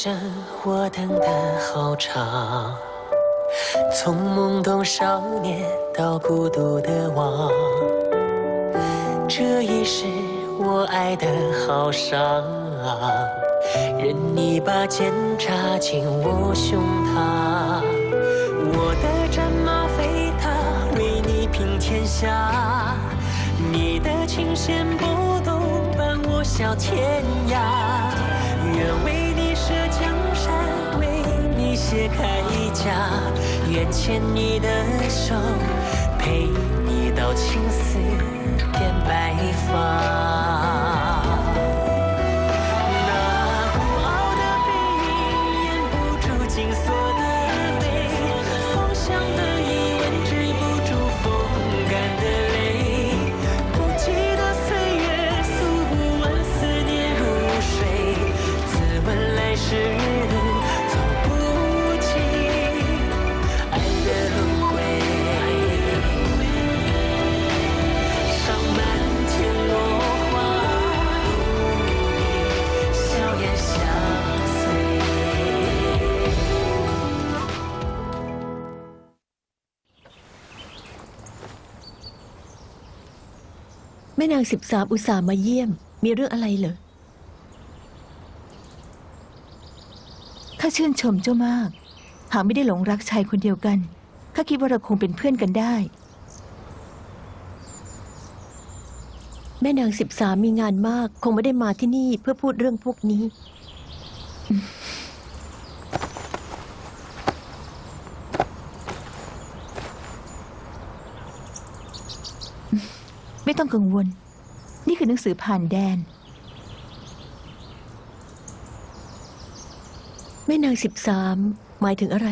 生我等得好长，从懵懂少年到孤独的王，这一世我爱的好伤，任你把剑插进我胸膛，我的战马飞踏，为你平天下，你的琴弦拨动，伴我笑天涯。卸铠甲，愿牵你的手，陪你到青丝变白发。 แม่นางสิบสามอุตส่าห์มาเยี่ยม มีเรื่องอะไรเหรอข้าชื่นชมเจ้ามาก หากไม่ได้หลงรักชายคนเดียวกันข้าคิดว่าเราคงเป็นเพื่อนกันได้ แม่นางสิบสามมีงานมาก คงไม่ได้มาที่นี่เพื่อพูดเรื่องพวกนี้ ไม่ต้องกังวล นี่คือหนังสือผ่านแดน แม่นางสิบสามหมายถึงอะไร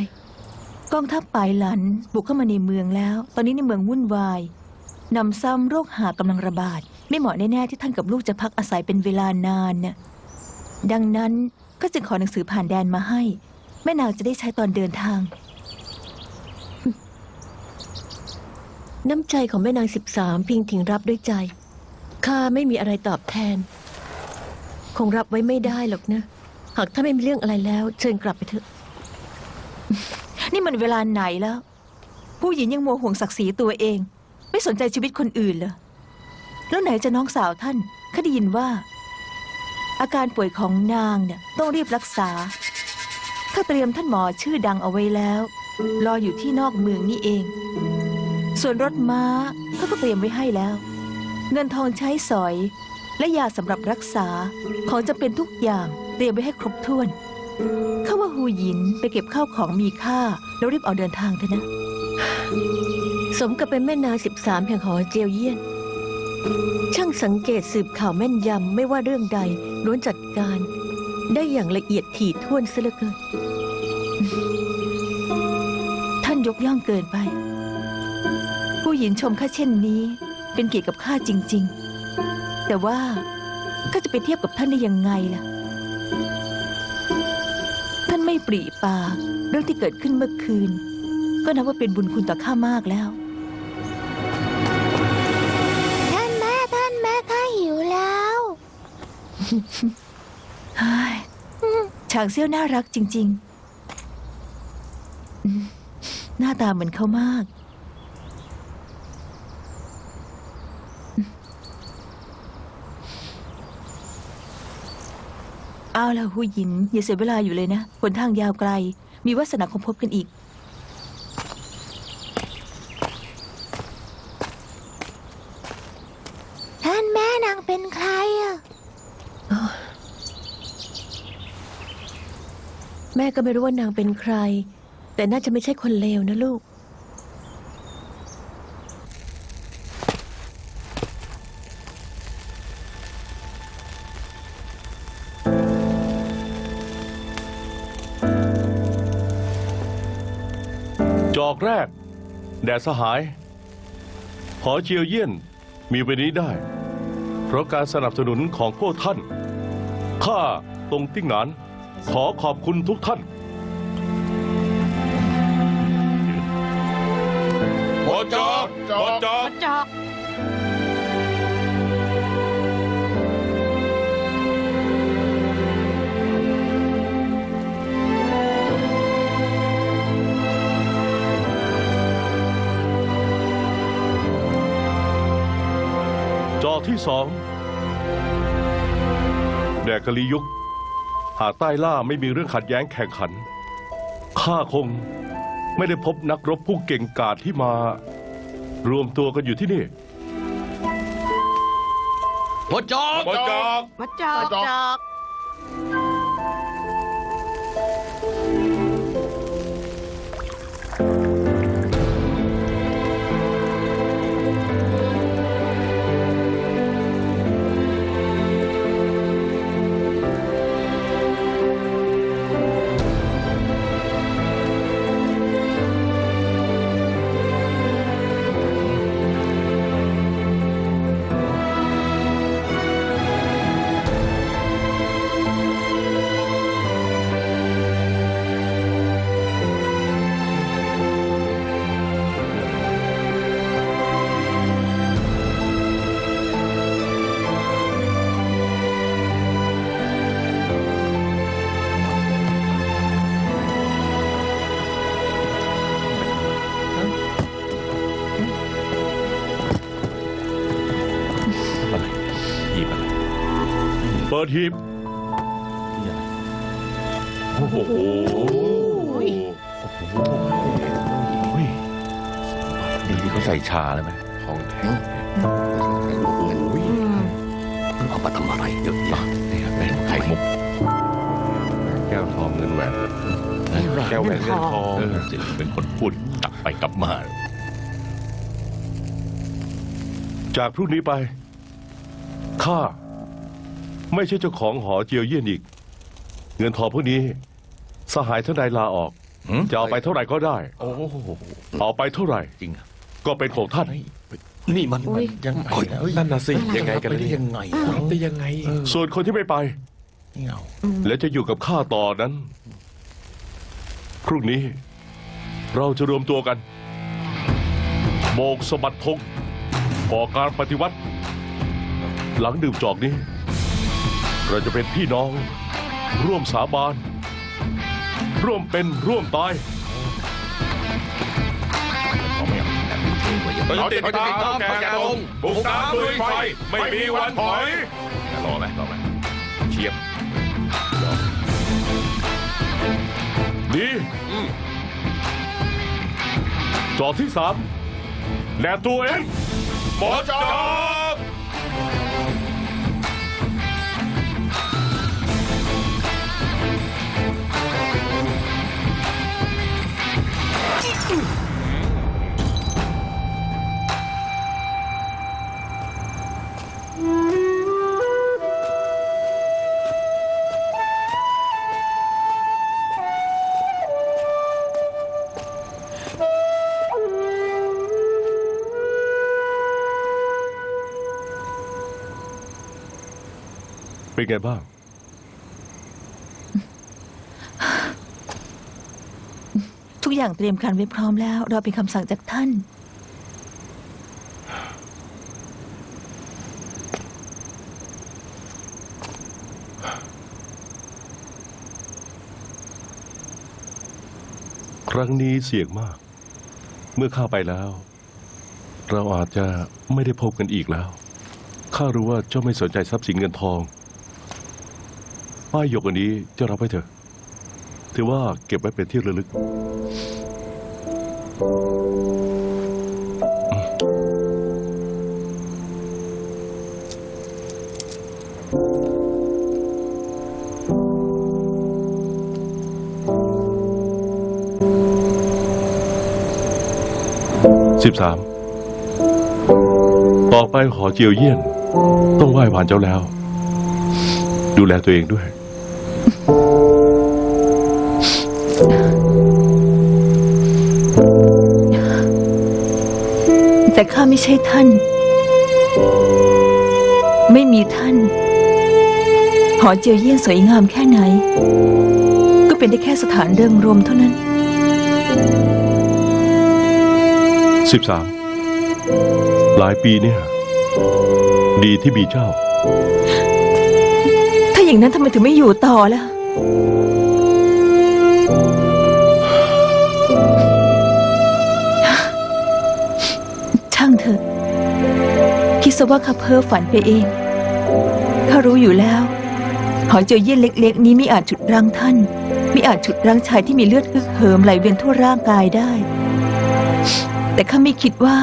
กองทัพปายหลันบุกเข้ามาในเมืองแล้ว ตอนนี้ในเมืองวุ่นวายนำซ้ำโรคหากำลังระบาด ไม่เหมาะแน่ๆที่ท่านกับลูกจะพักอาศัยเป็นเวลานานน่ะดังนั้นก็จึงขอหนังสือผ่านแดนมาให้ แม่นางจะได้ใช้ตอนเดินทาง น้ำใจของแม่นางสิบสามพิงถึงรับด้วยใจ ข้าไม่มีอะไรตอบแทน คงรับไว้ไม่ได้หรอกนะ หากถ้านไม่มีเรื่องอะไรแล้ว เชิญกลับไปเถอะ นี่มันเวลาไหนแล้ว ผู้หญิงยังมัวห่วงศักดิ์ศรีตัวเอง ไม่สนใจชีวิตคนอื่นเหรอ แล้วไหนจะน้องสาวท่านข้าได้ยินว่า อาการป่วยของนางเนี่ยต้องรีบรักษาข้าเตรียมท่านหมอชื่อดังเอาไว้แล้ว รออยู่ที่นอกเมืองนี่เอง ส่วนรถม้าเขาก็เตรียมไว้ให้แล้ว เงินทองใช้สอย และยาสำหรับรักษาของจะเป็นทุกอย่างเตรียมไว้ให้ครบถ้วนข้าว่าฮูหยินไปเก็บข้าวของมีค่า แล้วรีบออกเดินทางเถอะนะ สมกับเป็นแม่นางสิบสามแห่งหอเจียวเยี่ยน ช่างสังเกตสืบข่าวแม่นยำไม่ว่าเรื่องใดล้วนจัดการ ได้อย่างละเอียดถี่ถ้วนเสียเหลือเกิน ท่านยกย่องเกินไป หญินชมข้าเช่นนี้ เป็นเกียรติกับข้าจริง ๆ แต่ว่าข้าจะไปเทียบกับท่านได้ยังไงล่ะ ท่านไม่ปรีปากเรื่องที่เกิดขึ้นเมื่อคืน ก็นับว่าเป็นบุญคุณต่อข้ามากแล้ว ท่านแม่ท่านแม่ข้าหิวแล้วเฮ้ยฉางเซี่ยวน่ารักจริงๆอืมหน้าตาเหมือนเขามาก เอาล่ะหูหยิน อย่าเสียเวลาอยู่เลยนะหนทางยาวไกล มีวาสนาคงพบกันอีก ท่านแม่นางเป็นใครอะ แม่ก็ไม่รู้ว่านางเป็นใคร แต่น่าจะไม่ใช่คนเลวนะลูก อกแรก แด่สหายหอเจียวเยี่ยนมีไปนี้ได้ เพราะการสนับสนุนของพวกท่าน ข้าตรงติ้งหนาน ขอขอบคุณทุกท่านหอจอกหอจอก จอก ที่สองแดกกะลียุค หากใต้ล่าไม่มีเรื่องขัดแย้งแข่งขัน ข้าคงไม่ได้พบนักรบผู้เก่งกาจที่มา รวมตัวกันอยู่ที่นี่หัวจอกหัวจอกวัดจอก จอก เปิดหีบโอ้โหโอ้โหโอ้โหอุ้ยนี่ที่เขาใส่ชาเลยไหมของแท้โอ้โหเอามาทำอะไรเยอะแยะนี่ครับเป็นไข่มุก แก้วทองเงินแหวนแก้วแหวนเงินทองเออสิเป็นคนพูดกลับไปกลับมา จากพรุ่งนี้ไปข้า ไม่ใช่เจ้าของหอเจียวเยี่ยนอีก เงินทองพวกนี้ สหายท่านใดลาออก หืมจะเอาไปเท่าไหร่ก็ได้ โอ้โหเอาไปเท่าไหร่ จริงอะก็เป็นของท่าน นี่มันอุ๊ย ยังไงนะนั่นน่ะสิยังไงกันไปได้ยังไงได้ยังไง ส่วนคนที่ไม่ไป เงาและจะอยู่กับข้าต่อนั้น พรุ่งนี้ เราจะรวมตัวกัน โบกสะบัดธงบอกการปฏิวัติ หลังดื่มจอกนี้ เราจะเป็นพี่น้อง ร่วมสาบาน ร่วมเป็นร่วมตายเขาไม่เอาแต่เป็นเทไว้อย่างเราจะติดตามแกงบุกตามลุยไฟ ไม่มีวันถอยรอไหมรอไหมเชียบดีจอกที่สามแนตัวเองหมอจอ เป็นไงบ้าง ทุกอย่างเตรียมการไว้พร้อมแล้ว เราเป็นคำสั่งจากท่าน ครั้งนี้เสี่ยงมาก เมื่อข้าไปแล้ว เราอาจจะไม่ได้พบกันอีกแล้ว ข้ารู้ว่าเจ้าไม่สนใจทรัพย์สินเงินทอง ป้ายหยกอันนี้เจะรับไว้เถอะ ถือว่าเก็บไว้เป็นที่ระลึกสิบสามต่อไปขอเจียวเยี่ยน ต้องไหว้ผ่านเจ้าแล้ว ดูแลตัวเองด้วย แต่ข้าไม่ใช่ท่าน ไม่มีท่าน หอเจียวเยี่ยนสวยงามแค่ไหน ก็เป็นได้แค่สถานเริงรมเท่านั้นสิบสามหลายปีเนี่ย ดีที่มีเจ้า ถ้าอย่างนั้นทำไมถึงไม่อยู่ต่อล่ะ คิดซะว่าข้าเพ้อฝันไปเอง ข้ารู้อยู่แล้ว หอเจอเยี่ยนเล็ก ๆ นี้ไม่อาจฉุดรั้งท่านไม่อาจฉุดรั้งชายที่มีเลือดฮึกเหิมไหลเวียนทั่วร่างกายได้ แต่ข้าไม่คิดว่า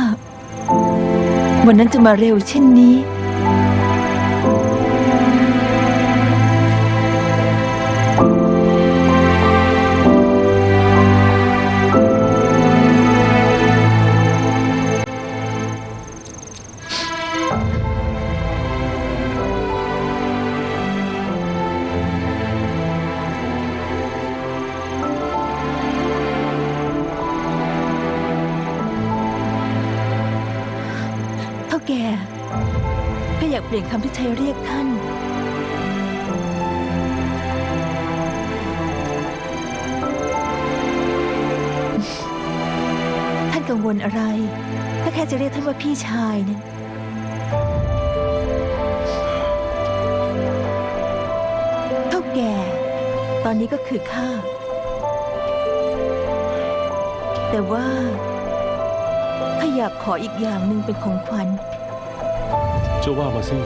วันนั้นจะมาเร็วเช่นนี้ ลี่ยนคำที่ใช้เรียกท่าน ท่านกังวลอะไร ถ้าแค่จะเรียกท่านว่าพี่ชายเนี่ยเท่าแก่ ตอนนี้ก็คือข้า แต่ว่าข้าอยากขออีกอย่างหนึ่งเป็นของขวัญ เจ้าว่ามาสิ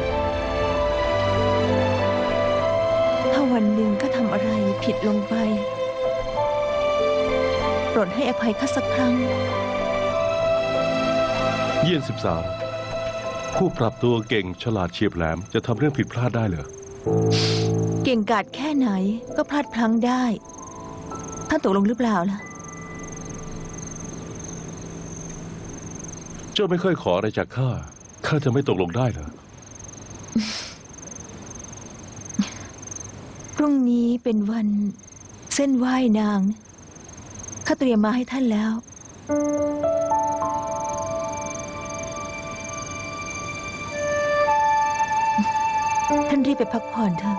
ถ้าวันหนึ่งข้าทำอะไรผิดลงไปโปรดให้อภัยข้าสักครั้ง เยี่ยนสิบสามผู้ปรับตัวเก่งฉลาดเฉียบแหลมจะทำเรื่องผิดพลาดได้เหรอเก่งกาจแค่ไหนก็พลาดพลั้งได้ท่านตกลงหรือเปล่าล่ะ เจ้าไม่ค่อยขออะไรจากข้า ข้าจะไม่ตกลงได้เหรอ พรุ่งนี้เป็นวันเส้นไหว้นางนะข้าเตรียมมาให้ท่านแล้ว ท่านรีบไปพักผ่อนเถอะ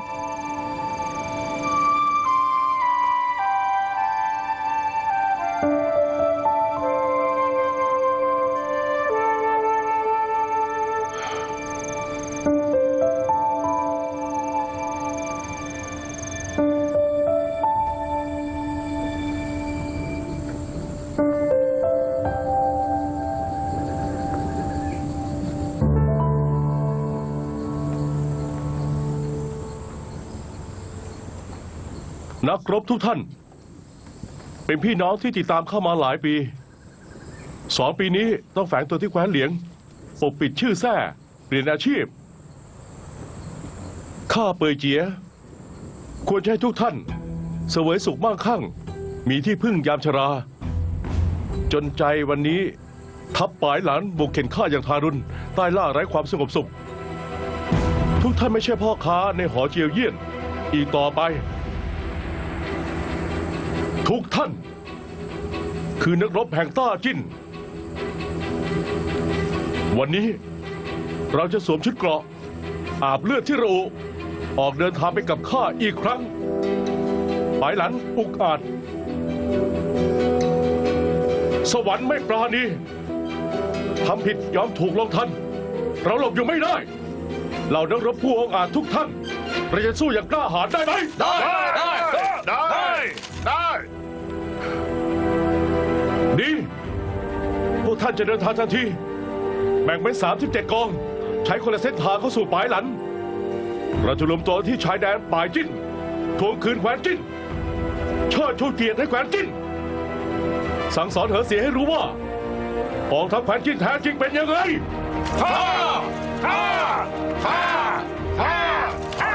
รบทุกท่าน เป็นพี่น้องที่ติดตามเข้ามาหลายปีสองปีนี้ต้องแฝงตัวที่แคว้นเหลียงปกปิดชื่อแท้เปลี่ยนอาชีพ ข้าเปยเจีย ควรให้ทุกท่าน เสวยสุขมั่งคั่งมีที่พึ่งยามชรา จนใจวันนี้ ทับปลายหลานบุกเข็นฆ่าอย่างทารุณใต้ล่าไร้ความสงบสุข ทุกท่านไม่ใช่พ่อค้าในหอเจียวเยี่ยน อีกต่อไป ทุกท่าน คือนักรบแห่งต้าจิ้น วันนี้เราจะสวมชุดเกราะ อาบเลือดที่ระอุออกเดินทางไปกับข้าอีกครั้งปลายหลันอุกอาจ สวรรค์ไม่ปราณีทำผิดยอมถูกลงทัน เราหลบอยู่ไม่ได้ เรานักรบผู้องอาจทุกท่านเราจะสู้อย่างกล้าหาญได้ไหม ได้ ได้ ได้ ได้ดี กท่านจะเดินทางทันที แบ่งเป็น37 กอง ใช้คนละเส้นทางเข้าสู่ปลายหลัน เราจะรวมตัวที่ชายแดนปลายจิ้นทวงคืนแคว้นจิ้น เชิดชูเกียรติให้แคว้นจิ้น สั่งสอนเหอเสียให้รู้ว่ากองทัพแคว้นจิ้นแท้จริงเป็นยังไงฮ่าฮ่าฮ่าฮ่าฮ่า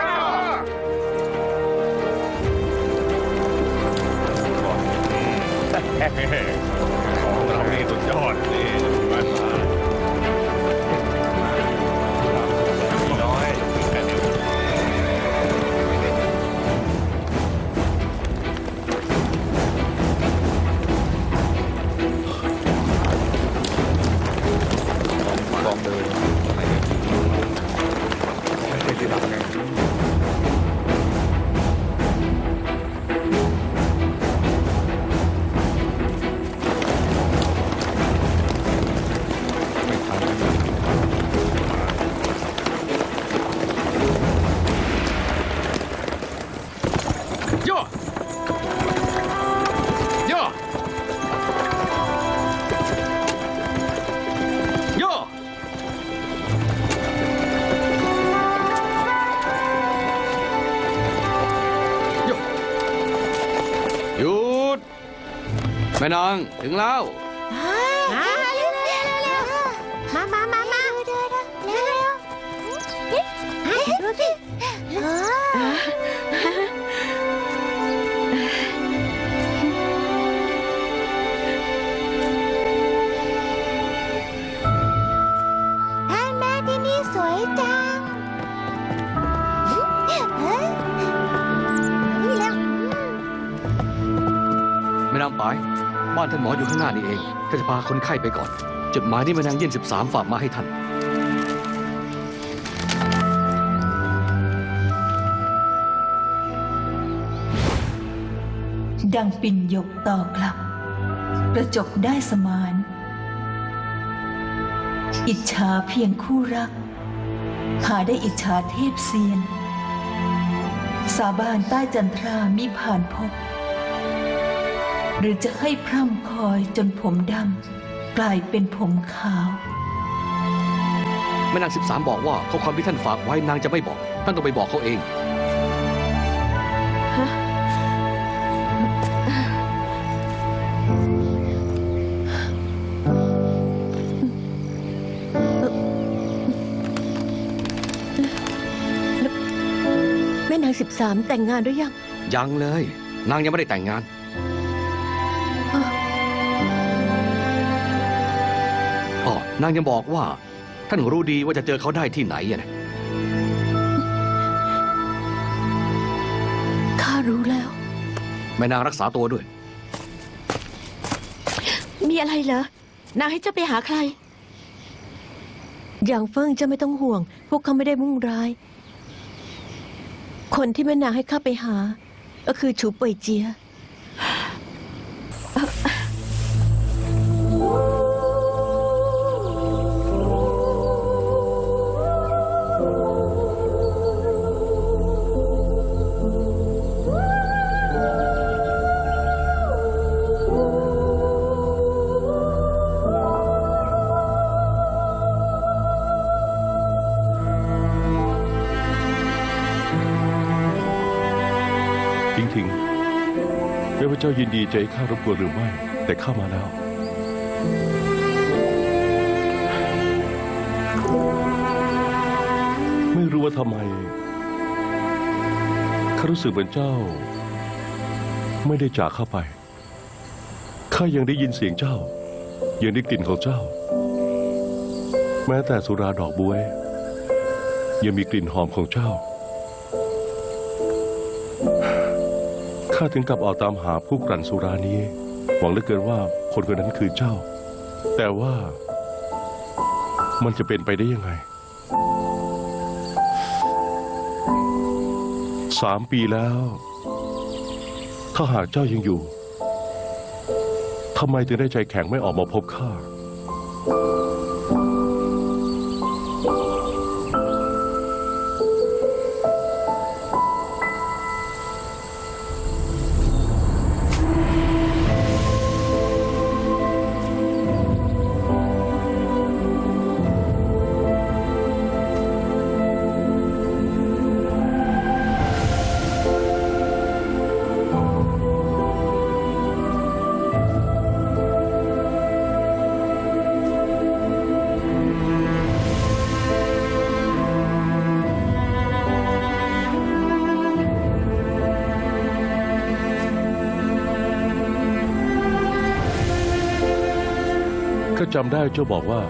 แม่นางถึงแล้วเร็านท่านหมออยู่ข้างหน้านี่เองข้าจะพาคนไข้ไปก่อน จดหมายนี่แม่นางเยี่ยนสิบสามฝากมาให้ท่าน ดังปิ่นยกต่อกลับ กระจกได้สมาน อิจฉาเพียงคู่รัก หาได้อิจฉาเทพเซียน สาบานใต้จันทรามิผ่านพบ หรือจะให้พร่ำคอยจนผมดำกลายเป็นผมขาว แม่นางสิบสามบอกว่าข้อความที่ท่านฝากไว้นางจะไม่บอก ท่านต้องไปบอกเขาเองแม่นางสิบสามแต่งงานหรือยัง ยังเลย นางยังไม่ได้แต่งงาน นางยังบอกว่า ท่านรู้ดีว่าจะเจอเขาได้ที่ไหนอะนะข้ารู้แล้ว แม่นางรักษาตัวด้วย มีอะไรเหรอ นางให้เจ้าไปหาใคร อย่างเฟิงเจ้าไม่ต้องห่วง พวกเขาไม่ได้มุ่งร้าย คนที่แม่นางให้ข้าไปหา ก็คือชูเป่ยเจีย จ้ายินดีจะให้ข้ารบกวนหรือไม่ แต่ข้ามาแล้ว ไม่รู้ว่าทำไมข้ารู้สึกเหมือนเจ้า ไม่ได้จากข้าไปข้ายังได้ยินเสียงเจ้า ยังได้กลิ่นของเจ้า แม้แต่สุราดอกบวย ยังมีกลิ่นหอมของเจ้า ข้าถึงกับออกตามหาผู้กลั่นสุรานี้ หวังเหลือเกินว่าคนคนนั้นคือเจ้า แต่ว่ามันจะเป็นไปได้ยังไง สามปีแล้ว ถ้าหากเจ้ายังอยู่ ทำไมถึงได้ใจแข็งไม่ออกมาพบข้า จำได้เจ้าบอกว่า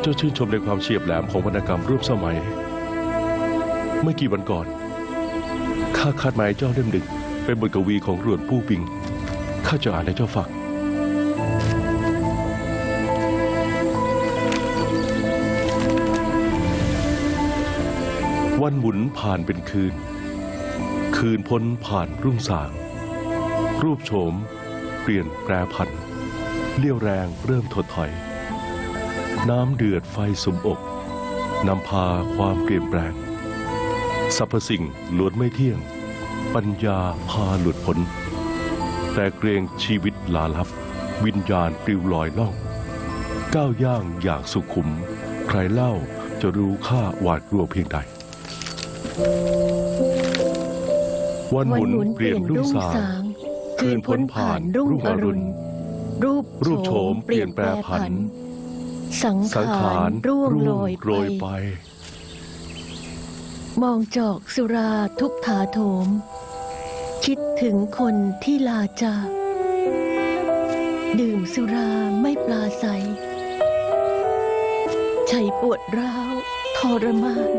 เจ้าชื่นชมในความเฉียบแหลมของวรรณกรรมรูปสมัย เมื่อกี่วันก่อนข้าคาดหมายเจ้าเล่มดึกเป็นบทกวีของรวนปู้ปิงข้าจะอ่านให้เจ้าฟังวันหมุนผ่านเป็นคืน คืนพ้นผ่านรุ่งสาง รูปโฉม เปลี่ยนแปรผัน เลี้ยวแรงเริ่มถดถอย น้ำเดือดไฟสมอกนำพาความเปลี่ยนแปลงสรรพสิ่งล้วนไม่เที่ยง ปัญญาพาหลุดพ้น แต่เกรงชีวิตลาลับ วิญญาณปลิวลอยล่อง ก้าวย่างอย่างสุขุม ใครเล่าจะรู้ค่าหวาดกลัวเพียงใด วันหมุนเปลี่ยนรุ่งสาง คืนพ้นผ่านรุ่งอรุณ รูปรูปโฉมเปลี่ยนแปรผัน สังสังขาขารรร่วงโรยโรยไป ไป มองจอกสุราทุกถาโถม คิดถึงคนที่ลาจาก ดื่มสุราไม่ปลาใสใจปวดร้าวทรมาน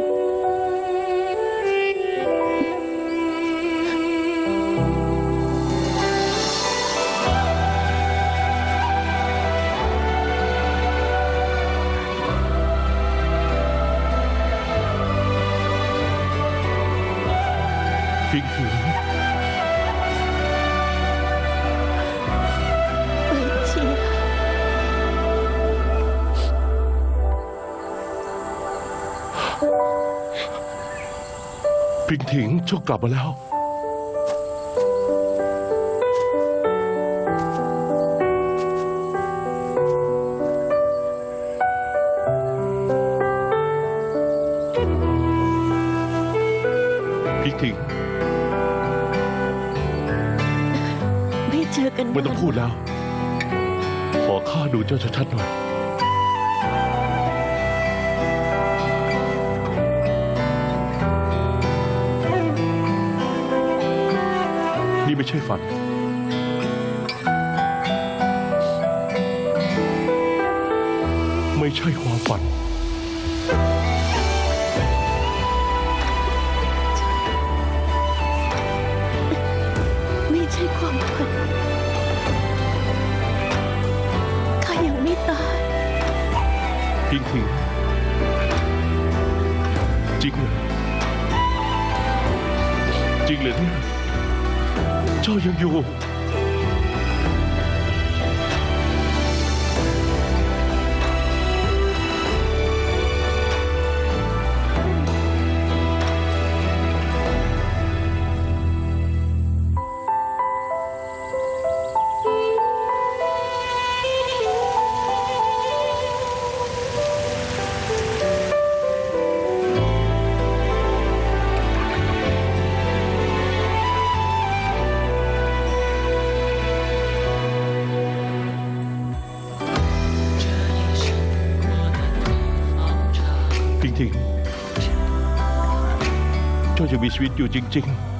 ถิงเจ้ากลับมาแล้วพิงถิงไม่เจอกันไม่ต้องนานพูดแล้ว ขอข้าดูเจ้าชัดๆหน่อย ไม่ใช่ฝัน ไม่ใช่ความฝัน ไม่ใช่ความฝันข้ายังไม่ตายพิงถิงจริงเหรอจริงเลยเนี่ย เจ้า เจ้ายังมีชีวิตอยู่จริง ๆ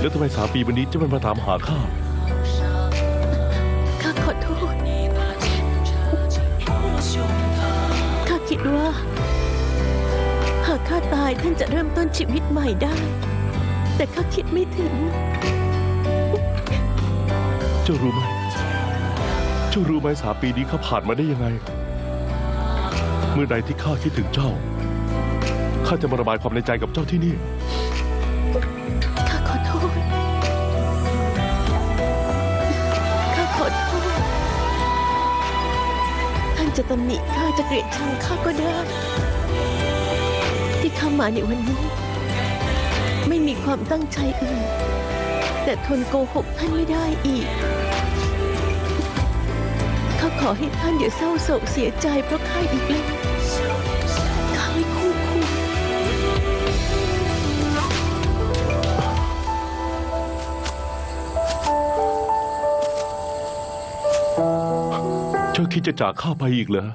แล้วทำไมสามปีวันนี้เจะไม่มาถามหาข้า ข้าขอโทษ ข้าคิดว่า หากข้าตายท่านจะเริ่มต้นชีวิตใหม่ได้ แต่ข้าคิดไม่ถึง เจ้ารู้ไหม เจ้ารู้ไหมสามปีนี้ข้าผ่านมาได้ยังไง เมื่อใดที่ข้าคิดถึงเจ้า ข้าจะมาระบายความในใจกับเจ้าที่นี่ ข้าขอโทษ ข้าขอโทษ ท่านจะตำหนิข้าจะเกลียดชังข้าก็ได้ ที่ข้ามาในวันนี้ ไม่มีความตั้งใจอื่น แต่ทนโกหกท่านไม่ได้อีก ข้าขอให้ท่านอย่าเศร้าโศกเสียใจเพราะข้าอีกแล้ว เจ้าคิดจะจากข้าไปอีกเหรอ